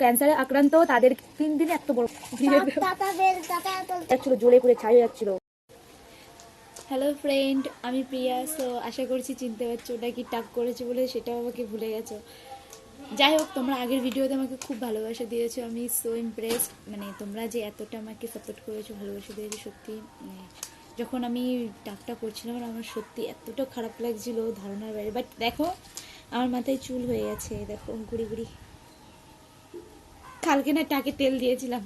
ক্যান্সারে আক্রান্ত তাদের তিন দিনে এত বড় যাচ্ছিল জ্বলে পুড়ে ছাই যাচ্ছিল। হ্যালো ফ্রেন্ড আমি প্রিয়া সো আশা করছি চিনতে পারছ ওটা কি টাক করেছে বলে সেটাও আমাকে ভুলে গেছো। যাই হোক তোমরা আগের ভিডিওতে আমাকে খুব ভালোবাসা দিয়েছ আমি সো ইমপ্রেসড মানে তোমরা যে এতটা আমাকে সাপোর্ট করেছ ভালোবাসা দিয়েছ সত্যি মানে যখন আমি টাকটা করছিলাম আমার সত্যি এতটা খারাপ লাগছিল ধারণার বাইরে। বাট দেখো আমার মাথায় চুল হয়ে গেছে দেখো গুড়ি গুড়ি। কালকে না টাকে তেল দিয়েছিলাম।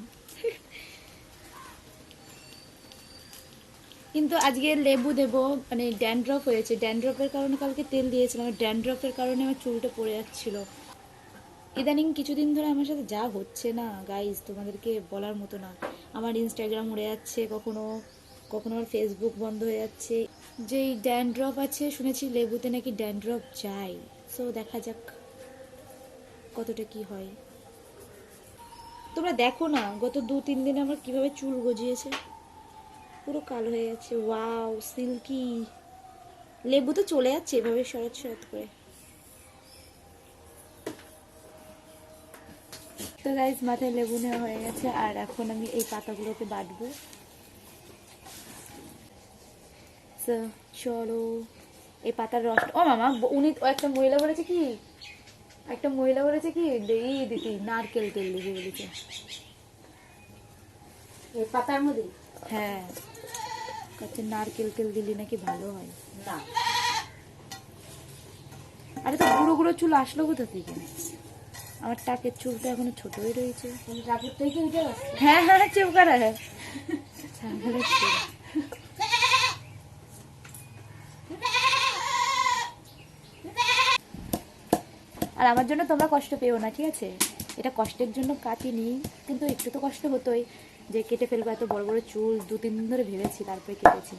কিন্তু আজকে লেবু দেব মানে ড্যান্ড্রফ হয়েছে। ড্যান্ড্রফের কারণে কালকে তেল দিয়েছিলাম ড্যান্ড্রফের কারণে আমার চুলটা পড়ে যাচ্ছিল। ইদানিং কিছুদিন ধরে আমার সাথে যা হচ্ছে না গাইজ তোমাদেরকে বলার মতো না। আমার ইনস্টাগ্রাম উড়ে যাচ্ছে, কখনো কখনো আমার ফেসবুক বন্ধ হয়ে যাচ্ছে। যেই ড্যান্ড্রফ আছে, শুনেছি লেবুতে নাকি ড্যান্ড্রফ যায়। সো দেখা যাক কতটা কি হয়। তোমরা দেখো না, গত দু, তিন দিনে আমার কীভাবে চুল গজিয়েছে। পুরো কালো হয়ে যাচ্ছে ওয়াও সিল্কি লেবু তো চলে যাচ্ছে এভাবে শরৎ শরৎ করে। তো গাইজ মাথায় লেবু নেওয়া হয়ে গেছে, আর এখন আমি এই পাতাগুলোকে বাটবো। চলো, এই পাতার রস ও মামা উনি একটা মহিলা বলেছে কি? একটা মহিলা বলেছে কি এই দিদি নারকেল তেল দিদি বলেছে। এই পাতার মধ্যে? হ্যাঁ। কাছে নারকেল তেল দিলে নাকি ভালো হয়। না। আরে তো গুঁড়ো গুঁড়ো চুল আসলো কোথা থেকে? আমার টাকের চুলটা এখনও ছোটই রয়েছে। রাগের থেকে হ্যাঁ হ্যাঁ চুপ করা। হ্যাঁ ছাগলের চুল। আর আমার জন্য তোমরা কষ্ট পেও না, ঠিক আছে? এটা কষ্টের জন্য কাটিনি, কিন্তু একটু তো কষ্ট হতোই যে কেটে ফেলব এত বড় বড় চুল দু তিন দিন ধরে ভেবেছি, তারপরে কেটেছি।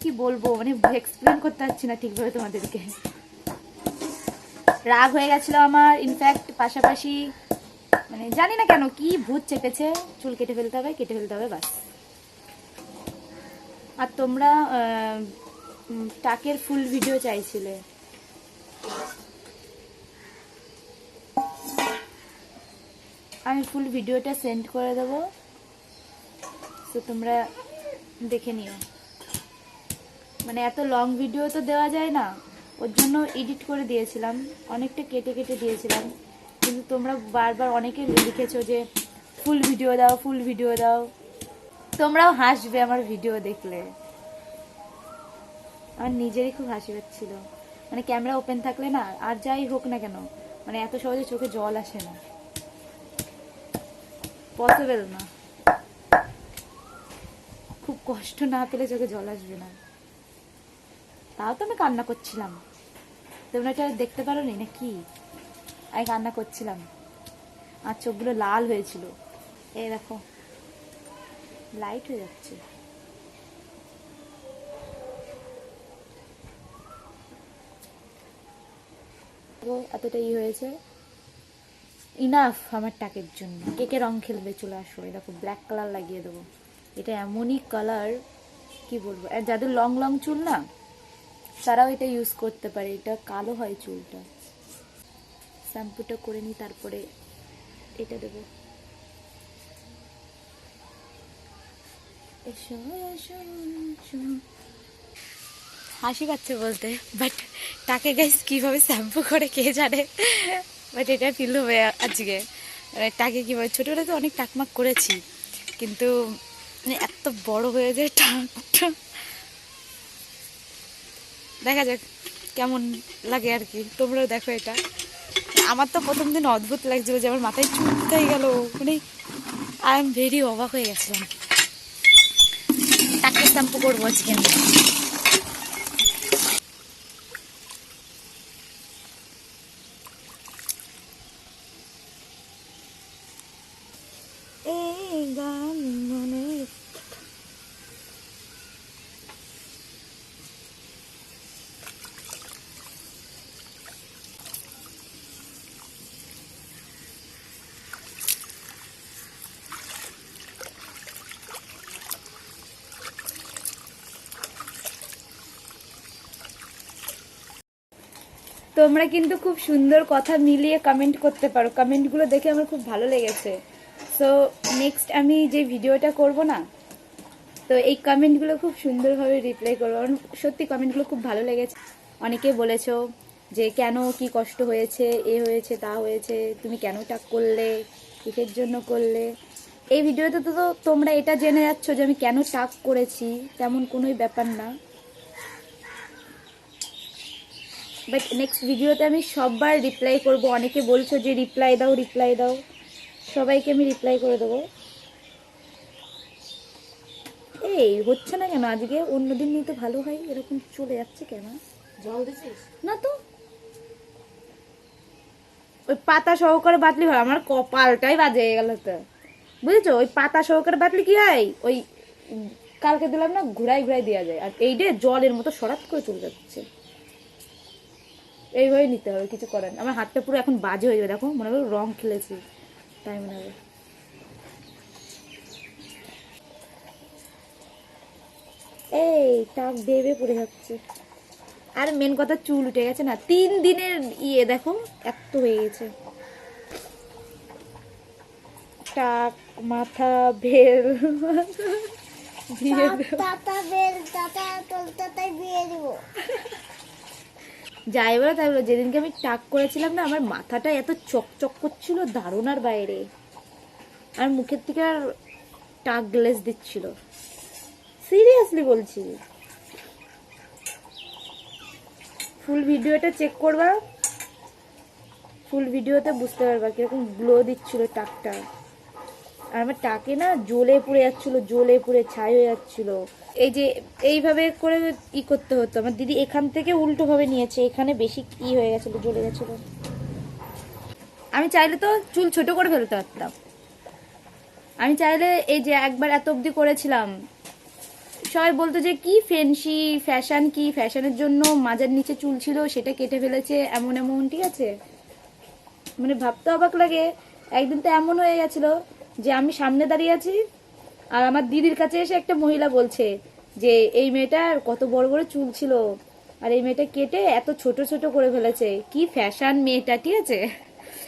কি বলব মানে এক্সপ্লেন করতে পারছি না ঠিকভাবে তোমাদেরকে। রাগ হয়ে গেছিল আমার ইনফ্যাক্ট পাশাপাশি মানে জানি না কেন, কি ভূত চেপেছে, চুল কেটে ফেলতে হবে, কেটে ফেলতে হবে, বাস। আর তোমরা টাকের ফুল ভিডিও চাইছিলে। আমি ফুল ভিডিওটা সেন্ড করে দেবো। তো তোমরা দেখে নিও। মানে এত লং ভিডিও তো দেওয়া যায় না। ওর জন্য এডিট করে দিয়েছিলাম। অনেকটা কেটে কেটে দিয়েছিলাম। কিন্তু তোমরা বারবার অনেকে লিখেছো যে ফুল ভিডিও দাও ফুল ভিডিও দাও। তোমরাও হাসবে আমার ভিডিও দেখলে। আমার নিজেরই খুব হাসি পাচ্ছিল। মানে ক্যামেরা ওপেন থাকলে না, আর যাই হোক না কেন মানে এত সহজে চোখে জল আসে না। পসিবল না। খুব কষ্ট না পেলে চোখে জল আসবে না। তাও তো আমি কান্না করছিলাম। তোমরা এটা দেখতে পারো নি নাকি? আমি কান্না করছিলাম। আর চোখগুলো লাল হয়েছিল। এই দেখো লাইট হয়ে যাচ্ছে। এতটা ই হয়েছে। ইনাফ আমার টাকের জন্য। কে কে রং খেলবে চলে আসো দেখো ব্ল্যাক কালার লাগিয়ে দেবো। এটা এমনই কালার কি বলব যাদের লং লং চুল না, তারাও এটা ইউজ করতে পারে, এটা কালো হয় চুলটা। শ্যাম্পুটা করে নিই, তারপরে এটা দেবো। হাসি পাচ্ছে বলতে বাট তাকে গাইস কীভাবে শ্যাম্পু করে, কে জানে? বাট এটা ফিল হবে আজকে। মানে টাকে কীভাবে ছোটোবেলায় তো অনেক টাকমাক করেছি, কিন্তু মানে এত বড় হয়ে যায় টাকটা দেখা যাক কেমন লাগে আর কি, তোমরাও দেখো এটা। আমার তো প্রথম দিন অদ্ভুত লাগছিল যে আমার মাথায় চুল হয়ে গেল মানে আই এম ভেরি অবাক হয়ে গেছিলাম। টাকে শ্যাম্পু করব আজকে আমি এই তোমরা কিন্তু খুব সুন্দর কথা মিলিয়ে কমেন্ট করতে পারো। কমেন্টগুলো দেখে আমার খুব ভালো লেগেছে। সো নেক্সট আমি যে ভিডিওটা করব না, তো এই কমেন্টগুলো খুব সুন্দরভাবে রিপ্লাই করব। আমার সত্যি কমেন্টগুলো খুব ভালো লেগেছে। অনেকে বলেছ যে, কেন কি কষ্ট হয়েছে? এ হয়েছে, তা হয়েছে। তুমি কেন টাক করলে? কিসের জন্য করলে? এই ভিডিওতে তো তো তোমরা এটা জেনে যাচ্ছ যে, আমি কেন টাক করেছি? তেমন কোনোই ব্যাপার না। বাট নেক্সট ভিডিওতে আমি সববার রিপ্লাই করব। অনেকে বলছো যে রিপ্লাই দাও রিপ্লাই দাও। সবাইকে আমি রিপ্লাই করে দেবো। এই হচ্ছে না কেন? আজকে অন্যদিন নিয়ে তো ভালো হয় এরকম চলে যাচ্ছে কেন? জল দিছিস? না তো। ওই পাতা সহকারে বাতলি হয় আমার কপালটাই বাজে গেল তো বুঝেছ? ওই পাতা সহকারে বাতলি কি হয়? ওই কালকে দিলাম না ঘুরাই ঘুরাই দেওয়া যায়। আর এই ডে জলের মতো সরাত করে চলে যাচ্ছে। এইভাবে নিতে হবে কিছু করেন আমার হাতটা পুরো এখন বাজে হয়ে যাবে দেখো মনে হবে রং খেলেছি। তাই মনে হবে এই, টাক দেবে পড়ে যাচ্ছে। আর মেন কথা চুল উঠে গেছে না। তিন দিনের ইয়ে দেখো এত হয়ে গেছে। টাক, মাথা বেল দিয়ে দেবো। তাতা বেল তাতা তোর তাতাই বিয়ে দিব যাই বলো, তাই বলো, যেদিনকে আমি টাক করেছিলাম না, আমার মাথাটা এত চকচক করছিল দারুণার বাইরে। আর মুখের থেকে আর টাক গ্লেস দিচ্ছিল। সিরিয়াসলি বলছি। ফুল ভিডিওটা চেক করবা? ফুল ভিডিওতে বুঝতে পারবা কীরকম গ্লো দিচ্ছিল টাকটা। আর আমার টাকে না জ্বলে পুড়ে যাচ্ছিল, জ্বলে পুড়ে ছাই হয়ে যাচ্ছিল। এই যে, এইভাবে করে ই করতে হতো। আমার দিদি এখান থেকে উল্টো ভাবে নিয়েছে, এখানে বেশি ই হয়ে গেছিল, জ্বলে গেছিল। আমি চাইলে তো চুল ছোট করে ফেলতে পারতাম। আমি চাইলে এই যে একবার এত অবধি করেছিলাম, সবাই বলতো যে কি ফেন্সি ফ্যাশন কি ফ্যাশনের জন্য মাজার নিচে চুল ছিল, সেটা কেটে ফেলেছে, এমন এমন, ঠিক আছে? মানে ভাবতে অবাক লাগে। একদিন তো এমন হয়ে গেছিল যে আমি সামনে দাঁড়িয়ে আছি আর আমার দিদির কাছে এসে একটা মহিলা বলছে যে, এই মেয়েটার কত বড় বড় চুল ছিল আর এই মেয়েটা কেটে এত ছোট ছোট করে ফেলেছে। কি ফ্যাশন মেয়েটা, ঠিক আছে?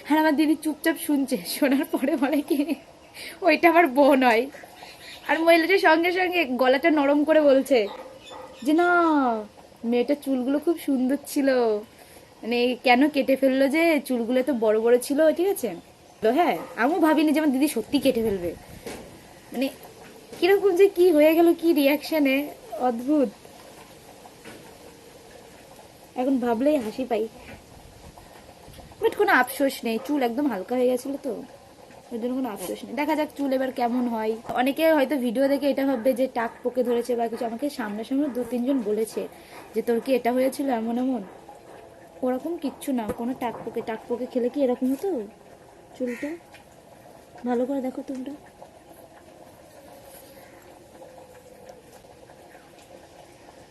আর আমার দিদি চুপচাপ শুনছে। শোনার পরে বলে কি, ওইটা আমার বোন হয় আর মহিলাটার সঙ্গে সঙ্গে গলাটা নরম করে বলছে যে, না, মেয়েটার চুলগুলো খুব সুন্দর ছিল। মানে কেন কেটে ফেলল যে? চুলগুলো তো বড় বড় ছিল, ঠিক আছে? হ্যাঁ আমিও ভাবিনি যে আমার দিদি সত্যি কেটে ফেলবে। মানে কীরকম যে কি হয়ে গেল, কি রিয়াকশনে অদ্ভুত। এখন ভাবলেই হাসি পাই। বাট কোনো আফসোস নেই, চুল একদম হালকা হয়ে গেছিল তো। ওই জন্য কোনো আফসোস নেই। দেখা যাক চুল এবার কেমন হয়। অনেকে হয়তো ভিডিও দেখে এটা ভাববে যে টাক পোকে ধরেছে বা কিছু, আমাকে সামনাসামনি দু, তিনজন বলেছে যে তোর কি এটা হয়েছিল এমন এমন? ওরকম কিচ্ছু না, কোনো টাক পোকে টাক পোকে খেলে কি এরকম হতো? চুলটা। ভালো করে দেখো তোমরা।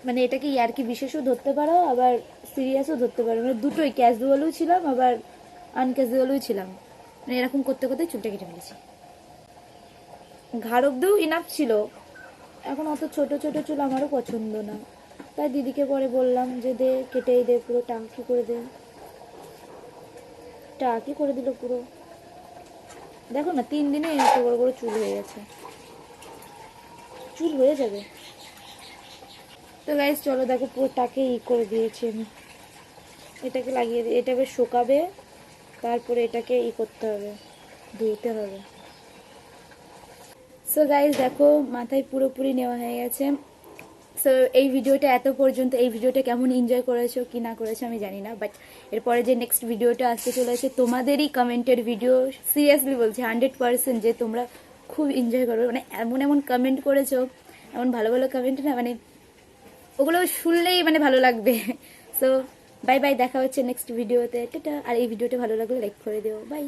মানে এটাকে ইয়ার্কি বিশেষও ধরতে পারো, আবার সিরিয়াসও ধরতে পারো। মানে দুটোই ক্যাজুয়ালও ছিলাম, আবার আনক্যাজুয়ালও ছিলাম। মানে এরকম করতে করতে চুলটা কেটে ফেলেছি। ঘাড় অব্দিও ইনাফ ছিল। এখন অত ছোট ছোট চুল আমারও পছন্দ না। তাই দিদিকে পরে বললাম যে দে, কেটেই দে পুরো টাকি করে দে। টাকি করে দিল পুরো। দেখো না, তিন দিনে এত বড় বড় চুল হয়ে গেছে। চুল হয়ে যাবে। তো গাইজ চলো দেখো, পুরোটাকে ই করে দিয়েছি আমি। এটাকে লাগিয়ে দিই এটা বেশ শুকাবে, তারপরে এটাকে ই করতে হবে, ধুতে হবে। সো গাইজ দেখো, মাথায় পুরোপুরি নেওয়া হয়ে গেছে। সো এই ভিডিওটা এত পর্যন্ত, এই ভিডিওটা কেমন এনজয় করেছ, কি না করেছ আমি জানি না বাট এরপরে যে নেক্সট ভিডিওটা আসতে চলেছে, তোমাদেরই কমেন্টের ভিডিও সিরিয়াসলি বলছি হান্ড্রেড পার্সেন্ট যে তোমরা খুব এনজয় করবে। মানে এমন এমন কমেন্ট করেছ, এমন ভালো ভালো কমেন্ট না মানে ওগুলো শুনলেই মানে ভালো লাগবে। সো বাই বাই দেখা হচ্ছে নেক্সট ভিডিওতে টাটা। আর এই ভিডিওটা ভালো লাগলে লাইক করে দিও। বাই